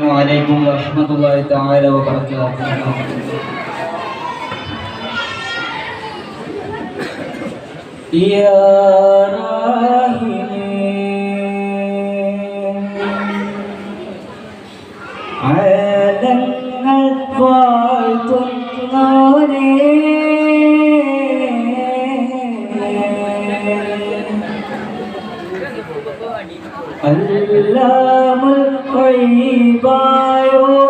السلام عليكم ورحمة الله تعالى وبركاته يا راهبين على الأطفال تطلعون அல்லாமல் ഖൈബായോരേ യാ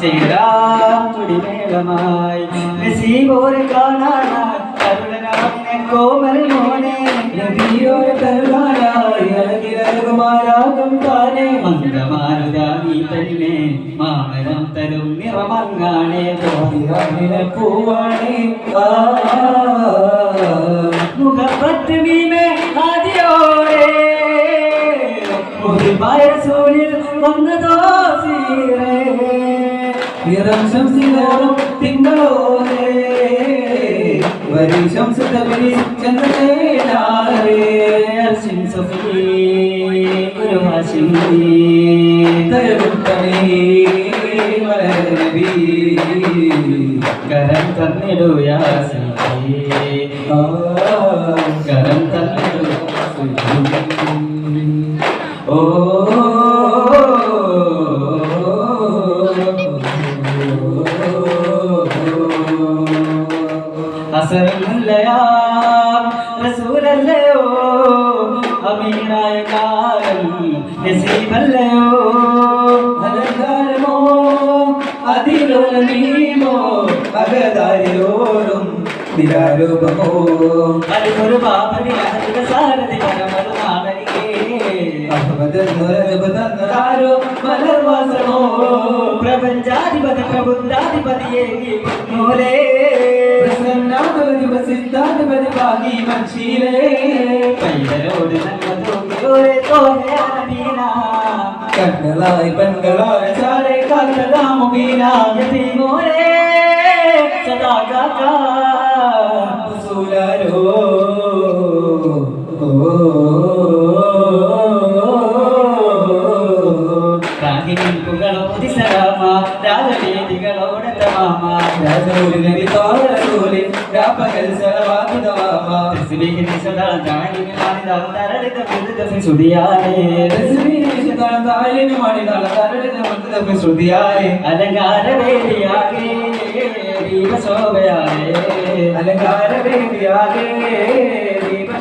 ചേരാം തുടിമേളമായി. നസീബോരെ കാണാനായി കരുണനാവിനെ കോമൽ മോനെ. നബിയോരെ കരുണാനായി അഴകിരകുമാരാകും താനെ. മന്ദമാരുതാവി തന്നെ. മാമരം തരും നിറമങ്ങാണേ. പൂവാണേ. ആ. നിറം ശംസിനോറും തിങ്കളോരേ വരി ചന്ദ്രേലാരേ ശംസഫീ അർശിൻ സഫി ഗുരു ഹാശിമി തരുത്തണേ നബി കരം തന്നിടു യാസി നസീബല്ലയോ അലങ്കാരമോ അതിലോലമീമോ അകതാരിലോടും നിരാരൂപമോ. അതൊരു പാപനി അഹരിക സാരഥി പരമരു മലർവാസമോ പ്രപഞ്ചാധിപതി പ്രബുദ്ധാധിപതിയെ മോലേ പ്രസന്നാധിപതി പ്രസിദ്ധാധിപതി ഭാഗി മൻഷീലേ. പൈതലോട് गोरे तोरे अमीना कंडलाई बंगलाई सारे कंडला मुबीना यदि मोरे सदा का का सुलरो రాగి నింపుగలో దిశరామా రాజవేదిగలో మామ రాజమూరి నదితో രാപ്പകൽ സലവാതി തമാമ തസ്ബീഹി സദാ ജാനിനി മാനിദാ തരളിത ബിരുദ സുദിയാരേ തസ്ബീഹി സദാ ജാനിനി മാനിദാ തരളിത ബിരുദ സുദിയാരേ അലങ്കാര വേദിയാകെ അലങ്കാര വേദിയാകെ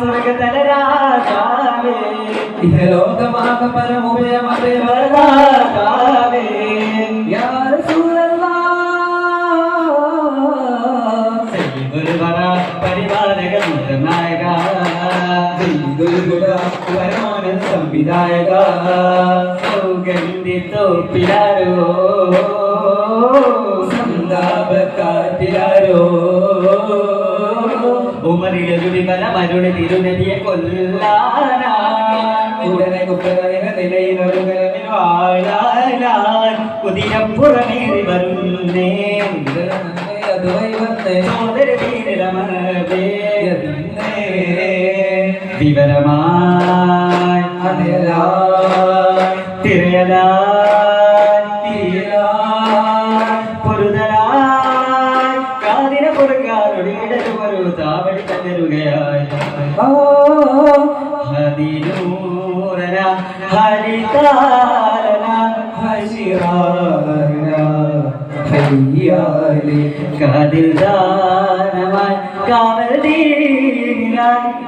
സ്വർഗതലരാജാവേ ഇഹലോകമാക പരമുപയമതേ വരദാതാവേ. യാ റസൂലല്ലാഹ് സയ്യിദുൽ വറ പരിപാലക നിർണായക സയ്യിദുൽ ഹുദാ പരമാനന്ദ സംവിധായക. സൗഗന്ധിത്തോ പിലാരോ സന്താപ ഉമറിലെ വിമല മരുളി തിരുനദിയെ കൊല്ലാനാ ഉടനെ നിലയിലൊരു നിലയിലൊരുകരമിൽ വാഴാൻ കുതിരപ്പുറമേറി വരുന്നേ. അതുവൈ അതേലായി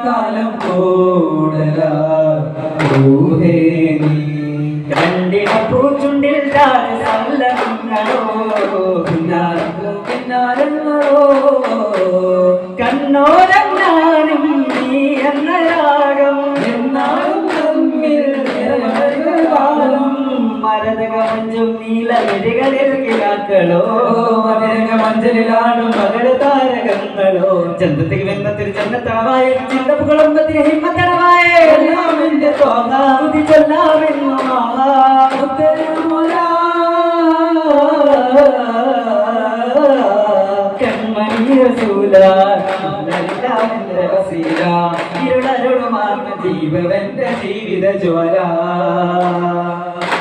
കാലം കൂടല. ഊഹേ നീ കണ്ടിട പൂച്ചുണ്ടിൽ പിന്നാരങ്ങളോ മരതകമഞ്ചും നീലവരികളിൽ കിഴക്കളോ മതിരക മഞ്ചലിലാടും മകൾ താരകങ്ങളോ. ചന്തത്തിൽ വെന്നത്തിൽ ചന്നത്തളവായ ചിന്തപ്പുകളമ്പത്തിന് ഹിമ്മത്തളവായ എല്ലാമിന്റെ തോന്ന തുതി ചൊല്ലാമെന്നു ജീവിത ജ്വല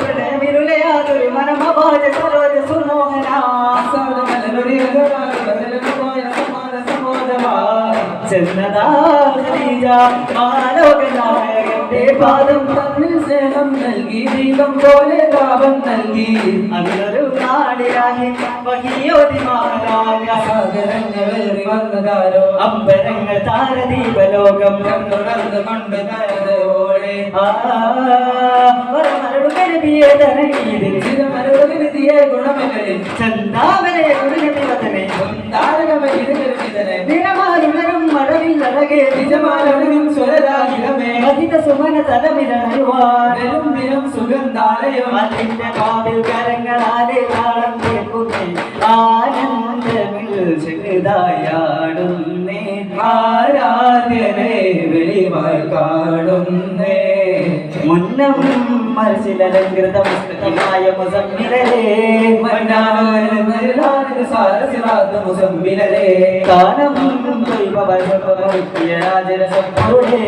പ്രണയമിരുളെ യാതൊരു മനമഭാജ സരോജ സുമോഹന ചെന്നതാ ആലോകനായകന്റെ പാദം തമ്മിൽ സ്നേഹം നൽകി ദീപം പോലെ താപം നൽകി. അതിലൊരു നാടിയായി വഹിയോതിമാരായ സാഗരങ്ങളേറി വന്നതാരോ? അമ്പരങ്ങൾ താരദീപലോകം. തുടർന്ന് കൊണ്ട് നയതോടെ വരമരുകരുതിയെ ധരണീതിൽ ചിരമരുവിധിയെ ഗുണമെന്നലിൽ ചന്താമരെ ഉരുകതിവതനെ താരകമൈതനെ നിറമാരുണരും നിജമാലൊടുവിൻ സ്വരരാഗിലമേ അധിക സുമന തലമിലണയുവാൻ. വരും ദിനം സുഗന്ധാലയം. അതിന്റെ കാവിൽ കരങ്ങളാലെ താളം കേൾക്കുന്നേ. ആനന്ദമിൽ ചെറുതായാടുന്നേ. ആരാധ്യനെ വെളിവായി കാണുന്നേ. മുന്നം മനസ്സിലലങ്കൃത പുസ്തകമായ മുസമ്മിലേ മുസമ്മിലേ കാനം ദൈവവശപരിത്യരാജരസപ്പോഴേ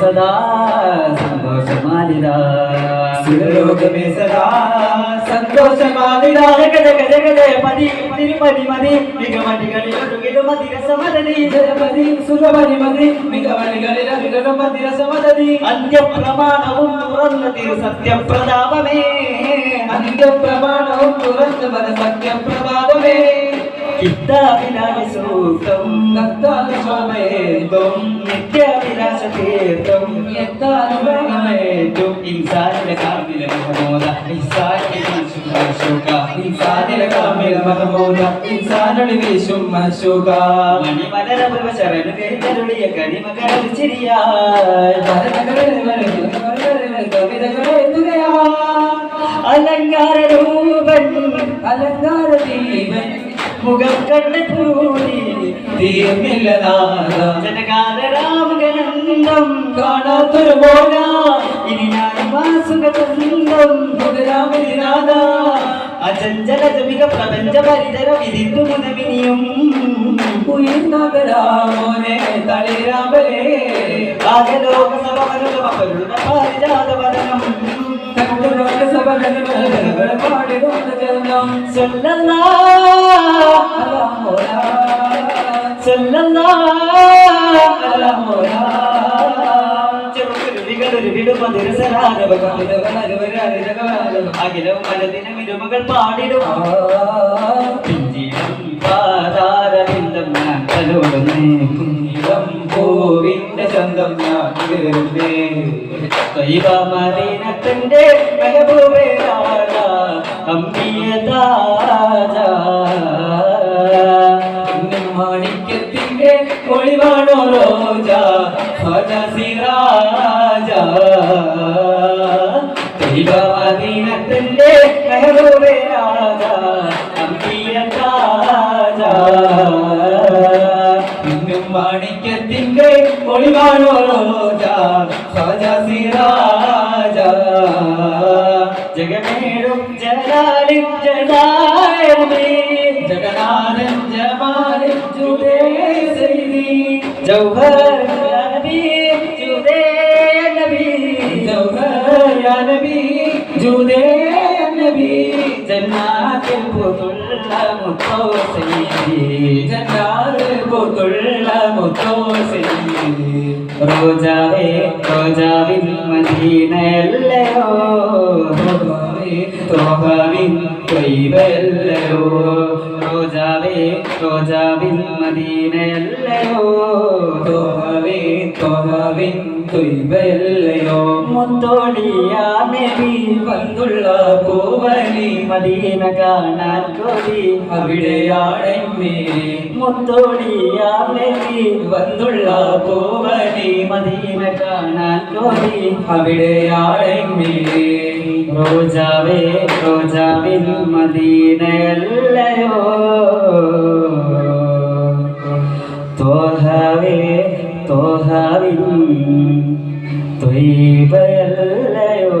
സദാ സന്തോഷമാലിതാ സുഖലോകമേ സദാ సంతోషమాది గజ గజ గజ పది పది పది మది మిగమని గడియలు మిగమది రసమదని జగమది సుగమని మది మిగమని గడియల మిగమది రసమదని అంత్య ప్రమాణం పురన్నది సత్య ప్రదాపమే అంత్య ప్రమాణం పురన్నవర సత్య ప్రదాపమే చిత్తాభిలాష సూక్తం నత్తాభిలాష మేవం തീർത്തും എത്താനും വേഗമേറ്റും ഇൻസാനിലെ കാമില മഹമൂദ. ഇൻസാനിലെ മശൂക ഇൻസാനിലെ കാമിൽ മഹമൂദ. ഇൻസാനൊളി വീശും മശൂക മണിമലര ശരണു കരുളിയ കനിമകരൽ ചിരിയായി കവിതകളെഴുതുകയാ അലങ്കാര രൂപൻ അലങ്കാര ദീപൻ മുഖം കണ്ട പൂരി. തീർന്നില്ല നാദ. ജനകാല രാമഗനന്ദം കാണാത്തൊരു പോല ഇനി ഞാൻ വാസുഗന്ധം മുതലാമിനാദ അചഞ്ചല ജമിക പ്രപഞ്ച പരിതര വിരിന്തു മുനവിനിയും. ഉയർന്നവരാമോനെ തളിരാമലേ ആകലോക അഖിലവും ഇരുമകൾ പാടിടും. പിഞ്ചിടം പാതാരവിന്ദം ഞാൻ തലോടുന്നേ പൂവിന്റെ ചന്തം ഞാൻ മദീനത്തിന്റെ മെഹബൂബേ രാജ അമ്പിയ താജ മാണിക്യത്തിന്റെ ഒളിവാണോ റോജ ഭജ സിറാജ ദൈവമദീനത്തിന്റെ മെഹബൂബേ രാജ. അമ്പിയ താജ ഇന്നും മാണിക്യത്തിന്റെ ഒളിവാണോ റോജ ഭജ സിറാജ ജഗമേടും ജലാലിം ജലാലി ജഗന്നാഥൻ ജമാലിൻ ജുദേ സൈദി. ജൗഹർ റോജാവേ റോജാവിൻ മദീനയല്ലയോ? തോഹാവിൻ ത്വയ്ബല്ലയോ റോജാവേ റോജാവിൻ മദീനയല്ലയോ? തോഹവേ തോഹവിൻ തുയ്ബല്ലയോ? മുത്തോടിയാ നബി വന്തുള്ള പൂവനി മദീന കാണാൻ കൊതി. അവിടെയാണെമ്മേ മുത്തോടിയാ വന്നുള്ള പൂവനി മദീന കാണാൻ കൊതി. അവിടെയാണെമ്മേ റോജാവേ റോജാവിൻ മദീനയല്ലയോ. തോഹവേ തോഹവിൻ ത്വയ്ബയല്ലയോ